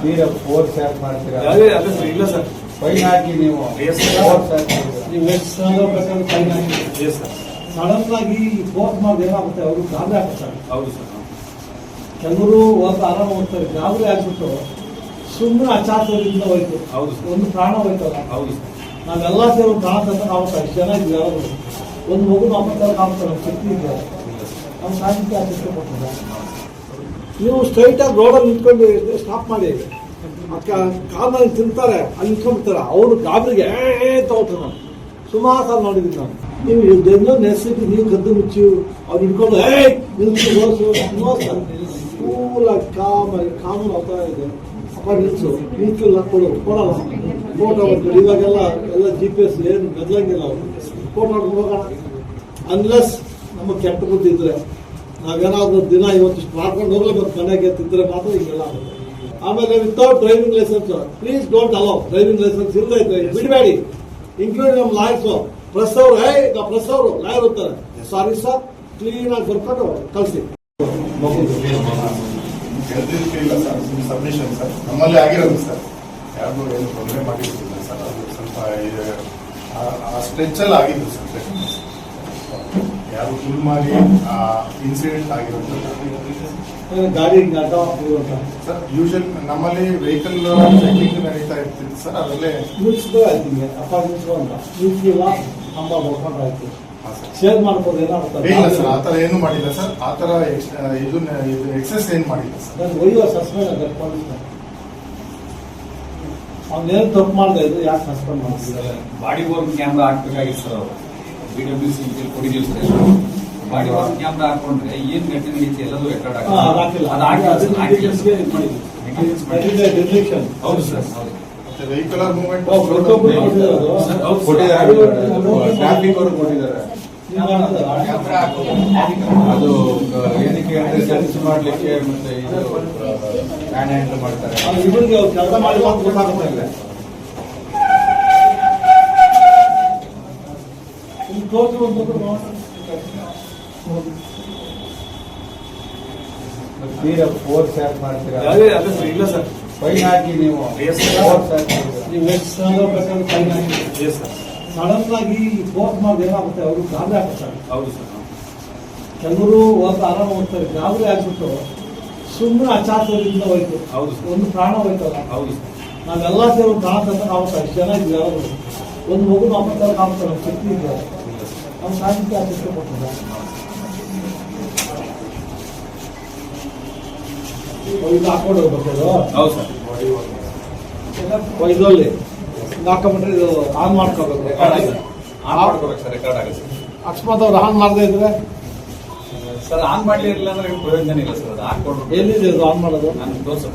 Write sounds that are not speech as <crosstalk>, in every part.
ತೀರ ಫೋರ್ಸ್ ಯಾಕೆ ಮಾಡ್ತೀರಾ? ಅದೇ ಅದೇ ಸರ್ ಇಲ್ಲ ಸರ್ ಫೈನ್ ಹಾಕಿ ನೀವು. Yes, sir. ಫೋರ್ಸ್ ಹಾಕಿ ನೀವು ಎಷ್ಟು ಫೈನ್ ಹಾಕಿ. ಎಸ್ ಸರ್ ಸಡನ್ ಆಗಿ ಫೋರ್ಸ್ ಮಾಡಿ ಏನಾಗುತ್ತೆ? ಅವರು ಗಾಬರಿ ಆಗ್ತಾರೆ ಹೌದು ಸರ್ ಕೆಲವರು ಹೊಸ ಆರಾಮ ಹೋಗ್ತಾರೆ. ಗಾಬರಿ ಆಗ್ಬಿಟ್ಟು ಸುಮ್ಮನೆ ಅಚಾತುರ್ಯದಿಂದ ಹೋಯ್ತು. ಹೌದು ಸರ್ ಒಂದು ಪ್ರಾಣ ಹೋಯ್ತಲ್ಲ. ಹೌದು ಸರ್ ನಾವೆಲ್ಲ ಸೇರಿ ಒಂದು ಪ್ರಾಣ ತಂದ್ರೆ ನಾವು ಇಷ್ಟು ಜನ ಇದ್ವಿ ಯಾರು? ಒಂದು ಮಗು ನಾವು ಆಗ್ತಾರೆ ನಮ್ಮ ಶಕ್ತಿ ಇದೆ. ನಮ್ಮ ಸಾಹಿತ್ಯ ಅದಕ್ಕೆ ಕೊಟ್ಟಿಲ್ಲ ನೀವು ಸ್ಟ್ರೈಟ್ ಆಗಿ ರೋಡಲ್ಲಿ ನಿಂತ್ಕೊಂಡು ಸ್ಟಾಪ್ ಮಾಡಿ. ಕಾರಲ್ಲಿ ತಿಂತಾರೆ, ಅಲ್ಲಿ ನಿಂತ್ಕೊಂಡ್ಬಿಡ್ತಾರೆ. ಅವರು ಗಾಬರಿಗೆ ತಗೋತಾರೆ ನಾವು ಸುಮಾರು ಸಾಲ ನೋಡಿದ್ದೀನಿ ನಾನು. ನೀವು ಇದೆಲ್ಲೋ ನೆಸಿಟಿ ನೀವು ಕದ್ದು ಮುಚ್ಚಿ ಅವ್ರು ಹಿಡ್ಕೊಂಡು, ಏ ನಿಲ್ಸು ಓಡಿಸು. ಕೂಲಾಗಿ ಕಾಮಾಗಿ ಕಾಮನ್ ಹೋಗ್ತಾ ಇದೆ ಅಪ್ಪ ನಿಲ್ಸು. ನಿಲ್ಸಿಲ್ಲ ಕೊಡು. ಕೊಡಲ್ಲ ಫೋಟೋ ಹೊಡ್ಕೊಂಡು ಇವಾಗೆಲ್ಲ, ಎಲ್ಲ ಜಿ ಪಿ ಎಸ್ ಏನು ಬದಲಾಗಿಲ್ಲ ಅವರು. ಫೋಟೋ ಮಾಡ್ಕೊಂಡು ಹೋಗೋಣ. ಅನ್ಲೆಸ್ ನಮ್ಮ ಕೆಟ್ಟ ಬುದ್ಧಿ ಇದ್ರೆ. ನಾವೇನಾದ್ರೂ ದಿನ ಇವತ್ತಿಷ್ಟು ಮಾಡ್ಕೊಂಡು ಹೋಗ್ಲೇಬೇಕು ಮನೆಗೆ ತಿಂದ್ರೆ ಮಾತ್ರ ಹಿಂಗೆಲ್ಲ ಆಮೇಲೆ without driving licence please don't allow driving licence ಇಲ್ಲದೆ ಬಿಡಬೇಡಿ. ಇನ್ಕ್ಲೂಡಿಂಗ್ ನಮ್ಮ ಲಾಯರ್ಸ್ ಪ್ರೆಸ್ ಅವರು ಹೇ ಪ್ರೆಸ್ ಅವರು ಲಾಯರ್ ಇರ್ತಾರೆ. ಸಾರಿ ಸರ್ ಕ್ಲೀನ್ ಆಗಿ ಬರ್ಕೊಂಡು ಕಳಿಸಿ. ಸಬ್ಮಿಷನ್ ಸರ್ ನಮ್ಮಲ್ಲಿ ಆಗಿರೋದು ಸರ್. ಯಾರಿಗೂ ಏನು ತೊಂದರೆ ಮಾಡಿರ್ತಿಲ್ಲ ಸರ್. ಅದು ಸ್ವಲ್ಪ, ಆ ಸ್ಟ್ರೆಚ್ಚಲ್ಲಿ ಆಗಿದ್ದು ಸರ್. ಯಾರು ಫುಲ್ ಮಾಡಿ ಆ ಇನ್ಸಿಡೆಂಟ್ ಆಗಿರೋದು ಗಾಡಿ ಸರ್ ಯೂಶಲ್ ನಮ್ಮಲ್ಲಿ ವೆಹಿಕಲ್ ಚೆಕಿಂಗ್ ನಡೀತಾ ಇರ್ತಿತ್ತು ಸರ್ ಅದರಲ್ಲೇ ನಿಲ್ಸಿದ್ರೆ ಆಯ್ತು ಹಿಂಗೆ ಅಪ್ಪ ನಿಲ್ಸು ಅಂತ ನಿಲ್ಸಿಲ್ಲ ಅಂಬ ಬರ್ಕೊಂಡು ಆಯ್ತು. ಶೇರ್ ಮಾಡ್ಬೋದು ಏನಾಗುತ್ತೆ ಇಲ್ಲ ಸರ್ ಆ ಥರ ಏನು ಮಾಡಿಲ್ಲ ಸರ್. ಆ ಥರ ಇದನ್ನ ಇದು ಎಕ್ಸಸ್ ಏನು ಮಾಡಿಲ್ಲ ಸರ್. ನಾನು ಒಯ್ಯುವ ಸಸ್ಪೆಂಡ್ ಅದ ಪೊಲೀಸ್ ಅವ್ನೇನು ತಪ್ಪು ಮಾಡಿದೆ ಇದು ಯಾಕೆ ಸಸ್ಪೆಂಡ್ ಮಾಡ್ತಿದ್ದಾರೆ? ಬಾಡಿ ವರ್ಕ್ ಕ್ಯಾಮ್ರಾ ಹಾಕ್ಬೇಕಾಗಿತ್ತು ಸರ್ ಅವರು. B W C body worn camera ಹಾಕೊಂಡ್ರೆ ಏನ್ ಘಟನೆ ರೀತಿ ಎಲ್ಲದೂ ರೆಕಾರ್ಡ್. ಹೌದು ಸರ್ ವೆಹಿಕುಲರ್ ಮೂವ್ಮೆಂಟ್ ಟ್ರಾಫಿಕ್ ಅವರು ಕೊಟ್ಟಿದ್ದಾರೆ ಅದು ಏನಕ್ಕೆ ಅಂದ್ರೆ ಸರ್ಚ್ ಮಾಡ್ಲಿಕ್ಕೆ ಮತ್ತೆ ಇದು ಹ್ಯಾಂಡ್ ಹ್ಯಾಂಡಲ್ ಮಾಡ್ತಾರೆ ಸ್ವಲ್ಪ ನೋಡೋಣ. ತೀರ ಫೋರ್ಸ್ ಯಾಕೆ ಮಾಡ್ತೀರಾ? ಅದೇ ಅದೇ ಸರ್ ಇಲ್ಲ ಸರ್ ಫೈನ್ ಹಾಕಿ ನೀವು ಹಾಕಿ ನೀವು ಎಷ್ಟು ಸಾವಿರ ಬೇಕಾದ್ರೆ ಫೈನ್ ಹಾಕಿ ಎಸ್ ಸರ್ ಸಡನ್ ಆಗಿ. ಫೋರ್ಸ್ ಮಾಡಿ ಏನಾಗುತ್ತೆ? ಅವರು ಗಾಬರಿ ಆಗ್ತಾರೆ ಹೌದು ಸರ್ ಕೆಲವರು ಒಂದು ಆರಾಮ ಹೋಗ್ತಾರೆ. ಗಾಬರಿ ಆಗ್ಬಿಟ್ಟು ಸುಮ್ಮನೆ ಅಚಾತುರ್ಯದಿಂದ ಹೋಯ್ತು. ಹೌದು ಒಂದು ಪ್ರಾಣ ಹೋಯ್ತಲ್ಲ. ಹೌದು ನಾವೆಲ್ಲ ಸೇರಿ ಪ್ರಾಣ ತಂದ್ರೆ ನಾವು ಜನ ಯಾರು ಒಂದು ಮಗು ನಾವು ನಮ್ಮ ಶಕ್ತಿ ಇದೆ ನಮ್ಮ ಸಾಹಿತ್ಯ ಅದಕ್ಕೆ ಕೊಟ್ಟಿಲ್ಲ ಇದು ಹಾಕೊಂಡು ಹೋಗ್ಬೇಕು ಹೌದು ಸರ್ ಇದರಲ್ಲಿ ಹಾಕೊಂಡ್ಬಿಟ್ರೆ ಇದು ಆನ್ ಮಾಡ್ಕೋಬೇಕು ರೆಕಾರ್ಡ್ ಆಗಿದೆ ಆನ್ ಮಾಡ್ಕೋಬೇಕು ಸರ್ ರೆಕಾರ್ಡ್ ಆಗುತ್ತೆ ಅಕಸ್ಮಾತ್ ಅವ್ರು ಆನ್ ಮಾಡದೇ ಇದ್ರೆ ಸರ್ ಆನ್ ಮಾಡಲಿಲ್ಲ ಅಂದ್ರೆ ಪ್ರಯೋಜನ ಇಲ್ಲ ಸರ್ ಅದು ಹಾಕೊಂಡು ಎಲ್ಲಿದೆ ಇದು ಆನ್ ಮಾಡೋದು ನಾನು ತೋರ್ಸ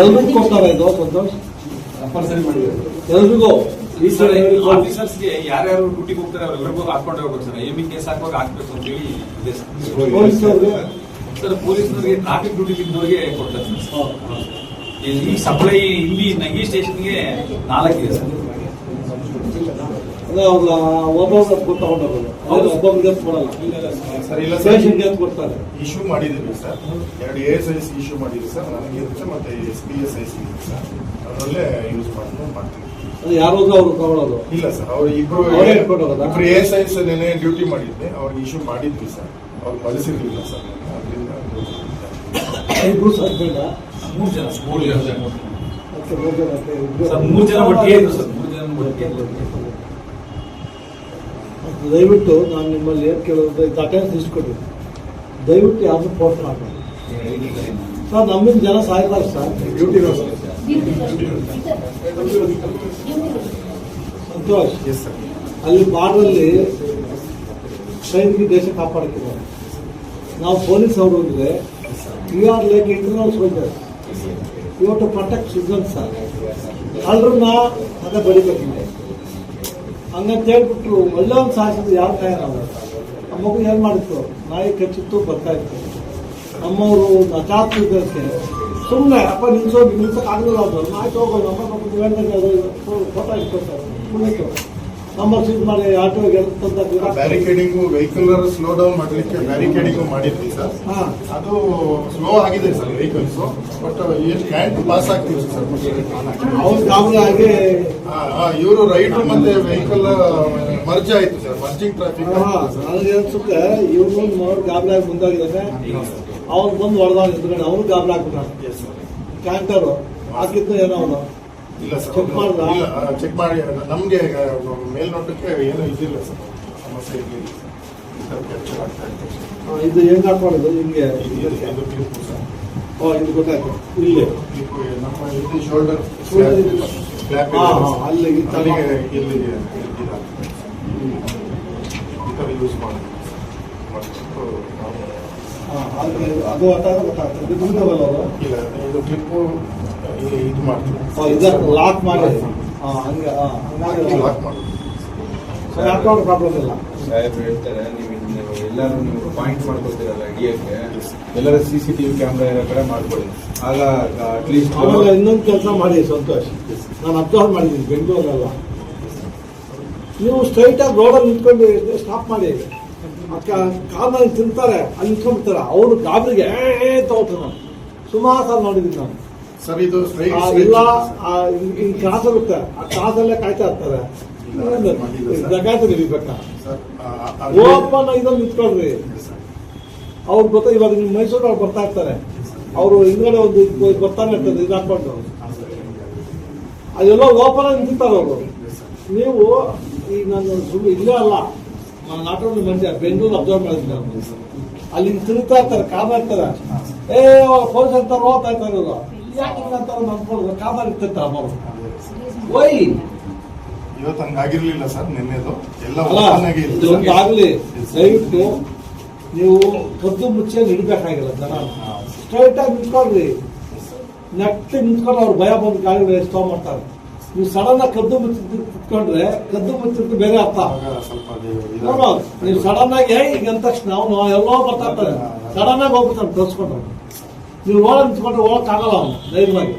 ಎಲ್ರಿಗೂ ಕೊಡ್ತಾರೆ ಇದು ಸಂತೋಷ್ ಕಂಪಲ್ಸರಿ ಮಾಡಿದ್ದಾರೆ ಎಲ್ರಿಗೂ. ಈ ಸರ್ ಸಲ ಎಲ್ರಿಗೂ. ಕೊಡ್ತಾರೆ. ಆಫೀಸರ್ಸ್ಗೆ ಯಾರ್ಯಾರು ಡ್ಯೂಟಿಗೆ ಹೋಗ್ತಾರೆ ಅವರೆಲ್ಲರಿಗೂ ಹಾಕೊಂಡೇ ಹೋಗ್ಬೇಕು ಸರ್. ಎಮಿ ಕೇಸ್ ಹಾಕುವಾಗ ಹಾಕ್ಬೇಕು ಅಂತ ಹೇಳಿ ಇದೆ ಸರ್. ಪೊಲೀಸ್ನವರಿಗೆ ಟ್ರಾಫಿಕ್ ಡ್ಯೂಟಿ ಇದ್ದವರಿಗೆ ಕೊಡ್ತಾರೆ ಸರ್. ಈ ಸಪ್ಲೈ ಇಲ್ಲಿ ನಂಗಿ ಸ್ಟೇಷನ್ಗೆ ನಾಲ್ಕಿದೆ ಸರ್ ಅದೇ ಅವ್ರು ಒಬ್ಬೊಬ್ರು ತಗೊಂಡೋಗೋದು ಅವ್ರು ಒಬ್ಬೊಬ್ರಿಗೆ ಅಂತ ಕೊಡಲ್ಲ ಸರ್ ಇಲ್ಲ ಸರ್ ಸ್ಟೇಷನ್ಗೆ ಅಂತ ಕೊಡ್ತಾರೆ ಇಶ್ಯೂ ಮಾಡಿದೀವಿ ಸರ್. ಎರಡು ಎ ಎಸ್ ಐಸ್ ಇಶ್ಯೂ ಮಾಡಿದ್ರಿ ಸರ್. ನನಗೆ ಮತ್ತೆ ಎಸ್ ಪಿ ಎಸ್ ಐಸ್ ಇದೆ ಸರ್. ಅದರಲ್ಲೇ ಯೂಸ್ ಮಾಡ್ಕೊಂಡು ಮಾಡ್ತೀವಿ. ಅದು ಯಾರು ಅವರು ತಗೊಳ್ಳೋದು ಇಲ್ಲ ಸರ್. ಅವ್ರು ಇಬ್ರು? ಇಬ್ರು ಎ ಎಸ್ ಐಸ್ ನೆನೆ ಡ್ಯೂಟಿ ಮಾಡಿದ್ದೆ ಅವ್ರಿಗೆ ಇಶ್ಯೂ ಮಾಡಿದ್ವಿ ಸರ್. ಅವ್ರು ಬಳಸಿರ್ಲಿಲ್ಲ ಸರ್. ಅದರಿಂದ <coughs> ಇಬ್ರು ಬೇಡ ಮೂರು ಜನ ಮೂರು ಜನ. ಮತ್ತೆ ಮೂರು ಜನ ಸರ್ ಮೂರು ಜನ ಒಟ್ಟಿಗೆ ಸರ್. ಮೂರು ಜನ ಒಟ್ಟಿಗೆ ದಯವಿಟ್ಟು ನಾನು ನಿಮ್ಮಲ್ಲಿ ಏನು ಕೇಳೋದು ದಾಖಲೆ ಲಿಸ್ಟ್ ದಯವಿಟ್ಟು ಪೋಸ್ಟ್ ಮಾಡಬೇಡಿ. ಸರ್ ನಮ್ಮಿಂದ ಜನ ಸಾಯ್ತಾರೆ ಸರ್. ಡ್ಯೂಟಿ ಸಂತೋಷ್ ಅಲ್ಲಿ ಬಾರ್ಡಲ್ಲಿ ಸೈನಿಕ ದೇಶ ಕಾಪಾಡ್ತಿದ್ದಾರೆ. ನಾವು ಪೊಲೀಸ್ ಅವರು ಅಂದ್ರೆ you are like internal soldier you to protect citizen sir ಅಲ್ರನ್ನ ಅದೇ ಬಡಿಬೇಕಿದೆ ಹಂಗಂತ ಹೇಳ್ಬಿಟ್ರು ಒಳ್ಳೆ ಒಂದು ಸಾಧಿಸಿದ್ರು ಯಾರು ತಾಯಿ ನಾವು ಆ ಮಗು ಏನ್ ಮಾಡಿತ್ತು? ನಾಯಿ ಕಚ್ಚಿತ್ತು, ಬರ್ತಾ ಇತ್ತು. ನಮ್ಮವರು ನಚಾತ್ಮಕಕ್ಕೆ ಸುಮ್ಮನೆ ಅಪ್ಪ, ನಿಲ್ಸೋ ನಾಯಿ ಆಗಲಿಲ್ಲ ಅಮ್ಮ ಆಯ್ತು ಹೋಗೋದು ನಮ್ಮ ಫೋಟೋ ಇಟ್ಕೊಳ್ತಾರೆ. ಮುಗಿತು ನಂಬರ್ ಸೀಸ್ ಮಾಡಿ ಆಟೋ ಗೆಲ್ತಂತ ಬ್ಯಾರಿಕೇಡಿಂಗು ವೆಹಿಕಲ್ ಸ್ಲೋ ಡೌನ್ ಮಾಡಲಿಕ್ಕೆ ಬ್ಯಾರಿಕೇಡಿಂಗ್ ಮಾಡಿದ್ವಿ ಸರ್. ಹಾ. ಅದು ಸ್ಲೋ ಆಗಿದೆ ಸರ್ ವೆಹಿಕಲ್ಸ್ ಬಟ್ ಎಷ್ಟು ಕ್ಯಾಂಟ್ ಪಾಸ್ ಆಗ್ತಿದೆ ಸರ್ ಅವ್ರು ಗಾಬರಿ ಆಗಿ ಇವರು ರೈಟ್ ಮತ್ತೆ ವೆಹಿಕಲ್ ಮರ್ಜ್ ಆಯ್ತು ಸರ್ ಮರ್ಜಿಂಗ್ ಟ್ರಾಫಿಕ್ ಹಾ, ನನಗೆ ಅನ್ಸುತ್ತೆ ಇವ್ರು ಅವ್ರು ಗಾಬರಿ ಆಗಿ ಮುಂದಾಗಿದ್ದಾರೆ. ಅವ್ನು ಬಂದು ಹೊಡೆದಾಗ ಅವ್ರು ಗಾಬರಿ ಸರ್ ಕ್ಯಾಂಟರ್ ಹಾಕಿದ್ದು ಏನೋ ಅವನು ಇಲ್ಲ ಸರ್ Check ಮಾಡ್ದಾ? ಇಲ್ಲ ಚೆಕ್ ಮಾಡಿ ನಮಗೆ ಮೇಲ್ನೋಟಕ್ಕೆ ಏನೂ ಇದಿಲ್ಲ ಸರ್ ಸಮಸ್ಯೆ ಇರಲಿಲ್ಲ ಕ್ಯಾಪ್ಚರ್ ಆಗ್ತಾ ಇತ್ತು ಸರ್. ಇದು ಹೆಂಗ್ ಹಾಕೊಳ್ಳೋದು ನಿಮಗೆ ಇದು- clip ಸರ್. ಓ ಇದು ಗೊತ್ತಾಯ್ತು. ಇಲ್ಲಿ ನಮ್ಮ ಇಲ್ಲಿ ಶೋಲ್ಡರ್ ಅಲ್ಲಿ ಅಲ್ಲಿಗೆ ಈ ಥರ ಯೂಸ್ ಮಾಡಿ ಮತ್ತು ನಾವು ಅದು ಗೊತ್ತಾಗ ಗೊತ್ತಾಗ್ತದೆ. ಇದು ಬಿಡ್ತಾವಲ್ಲ ಅವರು ಇಲ್ಲ ಇದು ಕ್ಲಿಪ್ಪು ಇದು ಮಾಡ್ತೀವಿ. ಇದಕ್ಕೆ ಲಾಕ್ ಮಾಡಿ. ಹಾಂ ಹಂಗೆ ಹಾ, ಹಂಗಾಗಿ ಲಾಕ್ ಮಾಡೋದು ಸೊ ಹಾಕೊಂಡು ಪ್ರಾಬ್ಲಮ್ ಇಲ್ಲ? ಸಾಹೇಬ್ರು ಹೇಳ್ತಾರೆ ನೀವು ನೀವು ಎಲ್ಲರೂ ನೀವು ಪಾಯಿಂಟ್ ಮಾಡ್ಕೊಳ್ತೀರಲ್ಲ ಹಿಡಿಯಕ್ಕೆ ಎಲ್ಲರ ಸಿ ಸಿ ಟಿವಿ ಕ್ಯಾಮ್ರಾ ಇರೋ ಕಡೆ ಮಾಡ್ಕೊಳ್ಳಿ. ಆಗ ಅಟ್ಲೀಸ್ಟ್ ಆಮೇಲೆ ಇನ್ನೊಂದು ಕೆಲಸ ಮಾಡಿ ಸಂತೋಷ್. ನಾನು ಅಬ್ಸರ್ವ್ ಮಾಡಿದ್ದೀನಿ ಬೆಂಗಳೂರಲ್ಲ ನೀವು ಸ್ಟ್ರೈಟ್ ಆಗಿ ರೋಡಲ್ಲಿ ನಿಂತ್ಕೊಂಡು ಸ್ಟಾಪ್ ಮಾಡಿ ಕಾಲ್ನಲ್ಲಿ ತಿಂತಾರೆ ಅಲ್ಲಿ ನಿಂತ್ಕೊಂಡ್ಬಿಡ್ತಾರೆ ಅವರು ಗಾಬರಿಗೆ ಏ ತಗೋತಾನೆ ಸುಮಾರು ಸಾಲ ನೋಡಿದ್ದೀನಿ ನಾನು. ಸರ್ ಇದು ಇಲ್ಲ ಹಿಂಗ್ ಕ್ರಾಸ್ ಆಗುತ್ತೆ ಆ ಕ್ಲಾಸಲ್ಲೇ ಕಾಯ್ತಾ ಇರ್ತಾರೆ. ಜಗಾಯ್ತು ನಿಲ್ಬೇಕಾ ಓಪನ್ ಇದ್ರಲ್ಲಿ ನಿಂತ್ಕೊಳ್ರಿ ಅವ್ರು ಗೊತ್ತಾ ಇವಾಗ ನಿಮ್ಮ ಮೈಸೂರು ಅವ್ರು ಬರ್ತಾ ಇರ್ತಾರೆ. ಅವರು ಹಿಂದ್ಗಡೆ ಒಂದು ಬರ್ತಾನೆ ಇರ್ತದೆ ಇದು ಹಾಕೊಂಡು ಅದೆಲ್ಲ ಓಪನ್ ಆಗಿ ನಿಂತಿರ್ತಾರೆ ಅವರು. ನೀವು ಈಗ ನಾನು ಸುಮ್ಮನೆ ಇಲ್ಲೇ ಅಲ್ಲ. ನಾನು not only Mandya Bengaluru observe ಮಾಡಿದ್ವಿ ನಾವು ಅಲ್ಲಿ ತಿರುತ್ತಾ ತಿರುಗ್ತಾ ಇರ್ತಾರೆ ಕಾಮ ಇರ್ತಾರೆ. ಏ ಪೊಲೀಸ್ ಅಂತಾರ ಹೋಗ್ತಾ ಇರ್ತಾರೆ ಇವರು. ಯಾಕೆ ಅಂತಾರೆ ನಂಬ್ಕೊಳ್ಳೋದು? ಕಾಮ ಇರ್ತಿರ್ತಾರೆ ಅವರು ವೈ ಇವತ್ತು ಹಂಗಾಗಿರ್ಲಿಲ್ಲ ಸರ್ ನಿನ್ನೆದು. ಎಲ್ಲ. ಒಂದು ಆಗ್ಲಿ. ದಯವಿಟ್ಟು ನೀವು ಕದ್ದು ಮುಚ್ಚೆ ನಿಡ್ಬೇಕಾಗಿಲ್ಲ ಜನ. ಸ್ಟ್ರೈಟ್ ಆಗಿ ನಿಂತ್ಕೊಳ್ರಿ ನೆಟ್ಟಿ ನಿಂತ್ಕೊಂಡು ಅವ್ರು ಭಯ ಬಂದು ಗಾಳಿ ಸ್ಟೋ ಮಾಡ್ತಾರೆ. ನೀವು ಸಡನ್ ಆಗಿ ಕದ್ದು ಮುಚ್ಚಿದ್ದು ಕುತ್ಕೊಂಡ್ರೆ ಕದ್ದು ಮುಚ್ಚಿದ್ದು ಬೇರೆ ಅರ್ಥ. ಸ್ವಲ್ಪ ನೀವು ಸಡನ್ ಆಗಿ ಈಗ ಅಂದ ತಕ್ಷಣ ಅವನು ಎಲ್ಲೋ ಬರ್ತಾ ಸಡನ್ ಆಗಿ ಹೋಗ್ಬಿಡ್ತಾನೆ ತೋರಿಸ್ಕೊಂಡು ನೀವು ಓಡ ನಿಂತ್ಕೊಂಡ್ರೆ ಹೋಗಕ್ ಆಗಲ್ಲ ಅವನು ಧೈರ್ಯವಾಗಿ.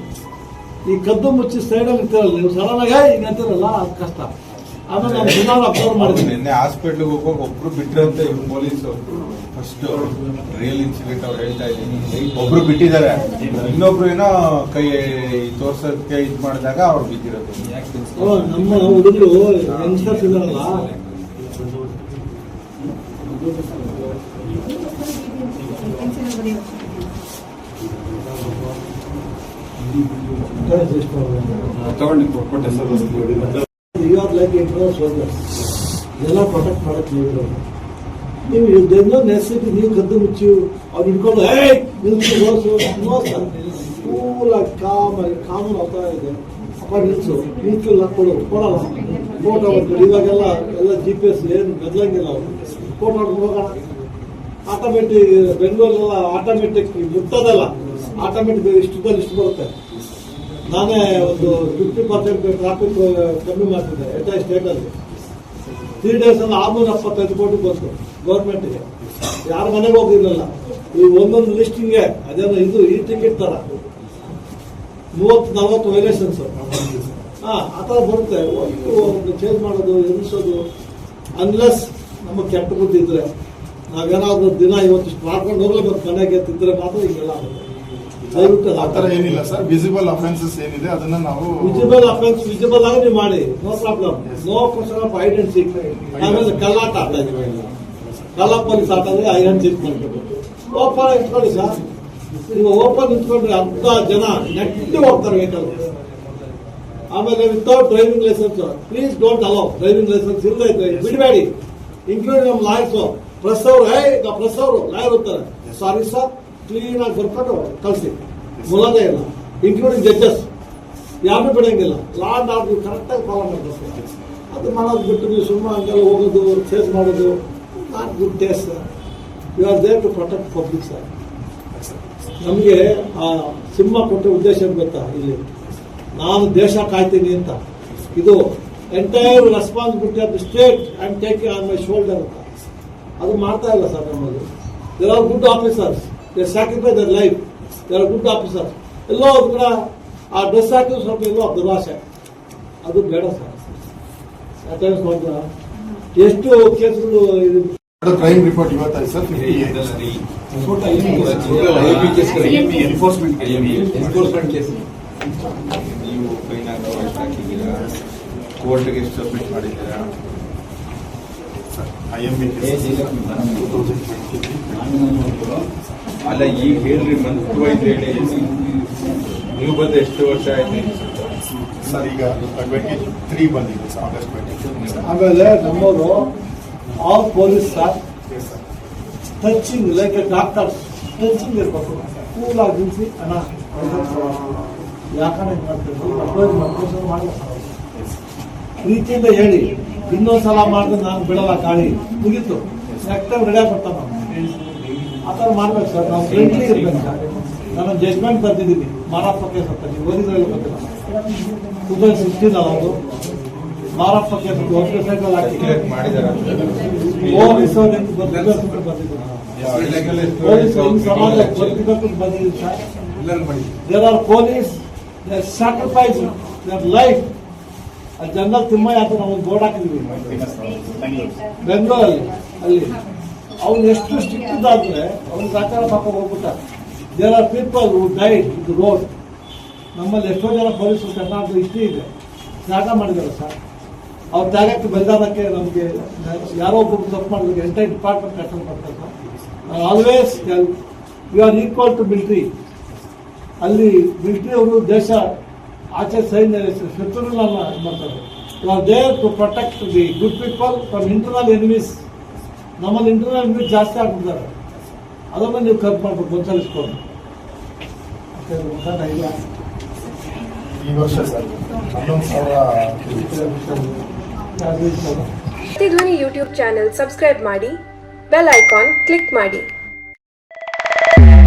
ಈ ಕದ್ದು ಮುಚ್ಚಿ ಸೈಡಲ್ಲಿ ನಿಂತಿರಲ್ಲ ನೀವು ಸಡನ್ ಆಗಿ "ಏಯ್, ಈಗ ಅಂತಿರಲ್ಲ ಅದು ಕಷ್ಟ. ಆಮೇಲೆ ನಾನು ಅಬ್ಸರ್ವ್ ಮಾಡಿದ್ದೀನಿ ನಿನ್ನೆ ಹಾಸ್ಪಿಟ್ಲಿಗೆ ಹೋಗುವಾಗ ಒಬ್ರು ಬಿಟ್ರಂತೆ ಇವ್ರು ಫಸ್ಟ್ ರಿಯಲ್ ಇನ್ಸಿಡೆಂಟ್ ಅವ್ರು ಹೇಳ್ತಾ ಇದ್ದೀನಿ. ಒಬ್ರು ಬಿಟ್ಟಿದ್ದಾರೆ. ಇನ್ನೊಬ್ರು ಏನೋ ಕೈ ತೋರ್ಸೋದಕ್ಕೆ ಇದು ಮಾಡಿದಾಗ ಅವ್ರು ಬಿದ್ದಿರೋದು. ನಮ್ಮ ಹುಡುಗರು ಯಂಗ್ಸ್ಟರ್ಸ್ ಇದಾರಲ್ಲ ತಗೊಂಡು ಕೊಟ್ಟೆ sir. You are like intro soldiers ಎಲ್ಲ ಪ್ರೊಟೆಕ್ಟ್ ಮಾಡಕ್ ನೀವು. ನೀವು ಯುದ್ಧದಿಂದ ನೆನೆಸಿಟ್ಟು ನೀವು ಕದ್ದು ಮುಚ್ಚಿ ಅವ್ರು ಹಿಡ್ಕೊಂಡು, ಏಯ್ ನಿಲ್ಸು ಓಡಿಸು ನೋ ಕಾಮ ಕಾಮನ್ ಆಗ್ತಾ ಇದೆ. ಅಪ್ಪ ನಿಲ್ಸು ನಿಲ್ಸಲ್ಲ ಕೊಡು, ಕೊಡಲ್ಲ. ಫೋಟೋ ಹೊಡ್ಕೊಡು ಇವಾಗೆಲ್ಲ ಎಲ್ಲ ಜಿ ಪಿ ಎಸ್ ಏನು ಬದಲಂಗಿಲ್ಲ ಅವರು. ಫೋಟೋ ಹೊಡ್ಕೊಂಡು ಹೋಗೋಣ. ಆಟೋಮೆಟಿಕ್ ಬೆಂಗಳೂರೆಲ್ಲ ಆಟೋಮೆಟಿಕ್ ಮುಟ್ಟೋದಲ್ಲ. ಆಟೋಮೆಟಿಕ್ ಇಷ್ಟದಲ್ಲಿ ಇಷ್ಟು ಬರುತ್ತೆ. ನಾನೇ ಒಂದು ಫಿಫ್ಟಿ ಪರ್ಸೆಂಟ್ ಟ್ರಾಫಿಕ್ ಕಮ್ಮಿ ಮಾಡ್ತಿದ್ದೆ ಎಟ್ ಸ್ಟೇಟಲ್ಲಿ ತ್ರೀ ಡೇಸ್ ಅಲ್ಲಿ ಆರ್ನೂರ ಎಪ್ಪತ್ತೈದು ಕೋಟಿ ಬಂತು ಗೌರ್ಮೆಂಟಿಗೆ ಯಾರ ಮನೆಗೆ ಹೋಗಿರ್ಲಿಲ್ಲ ಈ ಒಂದೊಂದು ಲಿಸ್ಟಿಂಗ್ ಅದೇನೋ ಇದು, ಈ ಟಿಕೆಟ್ ತರ. ಮೂವತ್ತು, ನಲವತ್ತು ವೈಲೇಷನ್ಸ್ ಹಾ, ಆ ಥರ ಬರುತ್ತೆ. ಚೇಂಜ್ ಮಾಡೋದು ಎನಿಸೋದು ಅನ್ಲೆಸ್ ನಮ್ಮ ಕೆಟ್ಟ ಬುದ್ಧಿ ಇದ್ರೆ, ನಾವೇನಾದ್ರೂ ದಿನ ಇವತ್ತಿಷ್ಟು ಮಾಡ್ಕೊಂಡು ಹೋಗ್ಲೇಬೇಕು ಮನೆಗೆ ತಿಂದ್ರೆ ಮಾತ್ರ ಹಿಂಗೆಲ್ಲ ಆಗುತ್ತೆ. ದಯವಿಟ್ಟು ಆ ಥರ ಏನಿಲ್ಲ ಸರ್. ವಿಸಿಬಲ್ ಅಫೆನ್ಸಸ್ ಏನಿದೆ, ಅದನ್ನ ನಾವು ವಿಸಿಬಲ್ ಅಫೆನ್ಸ್ ವಿಸಿಬಲ್ ಆಗಿ ನೀವು ಮಾಡಿ. No problem no question of identity ಆಮೇಲೆ ಕಲ್ಲಾಟ ಆಟ ಇದೀವಿ ಕಲ್ಲ ಪೊಲೀಸ್ ಆಟ ಅಂದ್ರೆ ಮಾಡ್ಬೇಕು ಓಪನ್ ಇಟ್ಕೊಳ್ಳಿ ಸರ್. ನೀವು ಓಪನ್ ಇಟ್ಕೊಂಡ್ರೆ ಅರ್ಧ ಜನ ನೆಟ್ಟಿ ಹೋಗ್ತಾರೆ ವೆಹಿಕಲ್ ಆಮೇಲೆ without driving licence please don't allow driving licence ಇಲ್ಲ ಬಿಡಬೇಡಿ. ಇನ್ಕ್ಲೂಡಿಂಗ್ ನಮ್ಮ ಲಾಯರ್ಸ್ ಪ್ರೆಸ್ ಅವರು ಹೇ ಪ್ರೆಸ್ ಅವರು ಲಾಯರ್ ಇರ್ತಾರೆ ಸಾರಿ ಸರ್ ಕ್ಲೀನ್ ಆಗಿ ಬರ್ಕೊಂಡು ಕಳಿಸಿ. ಮುಲಾದೇ ಇಲ್ಲ. ಇನ್ಕ್ಲೂಡಿಂಗ್ ಜಡ್ಜಸ್ ಯಾರು ಬಿಡೋಂಗಿಲ್ಲ. ಲಾ ಅಂಡ್ ಆರ್ಡರ್ ಕರೆಕ್ಟಾಗಿ ಫಾಲೋ ಮಾಡಬೇಕು. ಅದು ಮಾಡೋದು ಬಿಟ್ಟು ನೀವು ಸುಮ್ಮನೆ ಹಂಗೆಲ್ಲ ಹೋಗೋದು ಚೇಸ್ ಮಾಡೋದು not good taste you are there to protect public sir ನಮಗೆ ಆ ಸಿಂಹ ಕೊಟ್ಟ ಉದ್ದೇಶ ಗೊತ್ತಾ ಇಲ್ಲಿ? ನಾನು ದೇಶ ಕಾಯ್ತೀನಿ ಅಂತ. ಇದು entire responsibility of the state and take on my shoulder ಅಂತ. ಅದು ಮಾಡ್ತಾ ಇಲ್ಲ ಸರ್ ನಮ್ಮಲ್ಲಿ there are good officers they sacrifice their life there are good officers ಎಲ್ಲೋ ಒಂದು ಕೂಡ ಆ ಡ್ರೆಸ್ ಹಾಕಿದ್ರು ಸ್ವಲ್ಪ ಎಲ್ಲೋ ದುರಾಸೆ ಅದು ಬೇಡ ಸರ್. ಅಟೆಂಡೆನ್ಸ್ ನೋಡಿದ್ರ ಎಷ್ಟು ಕೇಸ್ಗಳು ಇದು ಕ್ರೈಮ್ ರಿಪೋರ್ಟ್ ಇವತ್ತು ಸರ್ ಎನ್ಫೋರ್ಸ್ಮೆಂಟ್ ಎನ್ಫೋರ್ಸ್ಮೆಂಟ್ ಕೇಸ್ ನೀವು ಫೈನ್ ಹಾಕೋ ಎಷ್ಟು ಹಾಕಿದ್ದೀರಾ ಕೋರ್ಟ್ಗೆ ಎಷ್ಟು ಸಬ್ಮಿಟ್ ಮಾಡಿದ್ದೀರಾ? ಐ ಎಂ ಬಿ ಅಲ್ಲ ಈಗ ಹೇಳ್ರಿ ಮಂತ್ ವೈಸ್ ಹೇಳಿ. ನೀವು ಬಂದು ಎಷ್ಟು ವರ್ಷ ಆಯ್ತು? ಸರ್ ಈಗ ಟ್ವೆಂಟಿ ತ್ರೀ ಬಂದಿದೆ ಸರ್ ಆಗಸ್ಟ್ ಟ್ವೆಂಟಿ ಆಮೇಲೆ ನಮ್ಮವರು ಆ police sir touching like doctor touching ಇರ್ಬೇಕು. ಕೂಲ್ ಆಗಿ ನಿಲ್ಲಿಸಿ ಅಣ್ಣ ಯಾಕಂದ್ರೆ? ಅಪ್ರೋಚ್ ಮಾಡ್ಕೊಂಡು ಮಾಡ್ಬೇಕು ನಾವು. ಪ್ರೀತಿಯಿಂದ ಹೇಳಿ ಇನ್ನೊಂದ್ಸಲ ಮಾಡಿದ್ರೆ ನಾನು ಬಿಡಲ್ಲ ಗಾಳಿ ಮುಗೀತು. ನೆಕ್ಸ್ಟ್ ಟೈಮ್ ರೆಡಿ ಆಗ್ಬಿಡ್ತಾನೆ ನಾವು ಆ ಥರ ಮಾಡ್ಬೇಕು ಸರ್. ನಾವು ಫ್ರೆಂಡ್ಲಿ ಇರ್ಬೇಕು ಸರ್. ನಾನು ಜಜ್ಮೆಂಟ್ ಬರ್ತಿದ್ದೀನಿ ಮಾರಪ್ಪ ಕೇಸ್ ಓದಿದ್ರಲ್ಲಿ ಗೊತ್ತಿಲ್ಲ. ಟೂ ತೌಸಂಡ್ ಸಿಕ್ಸ್ಟೀನ್ ಅದು ಮಾರಪ್ಪ ಕೇಸ್ ಅಂತ. ಒಂದು ಸೈಕಲ್ ಹಾಕಿ ಮಾಡಿದಾರ ಪೊಲೀಸ್ ಅವ್ರು ಹೆಂಗ್ ಬಂದಿದ್ರು ಪೊಲೀಸ್ ಸಮಾಜ sir. There are police their sacrifice their life General Thimmayya ಅಂತ ನಾವೊಂದು ಬೋರ್ಡ್ ಹಾಕಿದ್ವಿ. ಬೆಂಗಳೂರಲ್ಲಿ ಅಲ್ಲಿ. ಅವ್ನು ಎಷ್ಟು ಸ್ಟ್ರಿಕ್ಟ್ ಇದ್ದಾದ್ರೆ ಅವ್ನ ಪ್ರಕಾರ ಪಾಪ ಹೋಗ್ಬಿಟ್ಟ there are people who died ಇದು ರೋಡ್ ನಮ್ಮಲ್ಲಿ ಎಷ್ಟೋ ಜನ ಪೊಲೀಸರು ಕರ್ನಾಟಕ ಇಷ್ಟೇ ಇದೆ ತ್ಯಾಗ ಮಾಡಿದ್ದಾರೆ ಸರ್ ಅವ್ರ ತ್ಯಾಗಕ್ಕೆ ಬಲಿದಾನಕ್ಕೆ ನಮಗೆ ಯಾರೋ ಒಬ್ಬರು ತಪ್ಪು ಮಾಡಿದ್ರೆ ಎಂಟೈರ್ ಡಿಪಾರ್ಟ್ಮೆಂಟ್ ಕಷ್ಟ ಮಾಡ್ತಾರೆ sir always you are equal to military ಅಲ್ಲಿ ಮಿಲ್ಟ್ರಿ ಅವರು ದೇಶ ಆಚೆ ಸೈನ್ಯ ಶತ್ರುಗಳನ್ನ ಮಾಡ್ತಾರೆ you are there to protect the good people from internal enemies ನಮ್ಮಲ್ಲಿ ಇಂಟರ್ನಲ್ ಎನಿಮೀಸ್ ಜಾಸ್ತಿ ಆಗ್ಬಿಡ್ತಾರೆ. ಅದನ್ನು ನೀವು ಕಟ್ ಮಾಡ್ಬೇಕು ಗೊಂಚಲಿಸ್ಕೊಂಡು ಇಲ್ಲ ಈ ವರ್ಷ ಸರ್ ಹನ್ನೊಂದು ಸಾವಿರ ಧ್ವನಿ ಯೂಟ್ಯೂಬ್ ಚಾನೆಲ್ ಸಬ್ಸ್ಕ್ರೈಬ್ ಮಾಡಿ ಬೆಲ್ ಐಕಾನ್ ಕ್ಲಿಕ್ ಮಾಡಿ.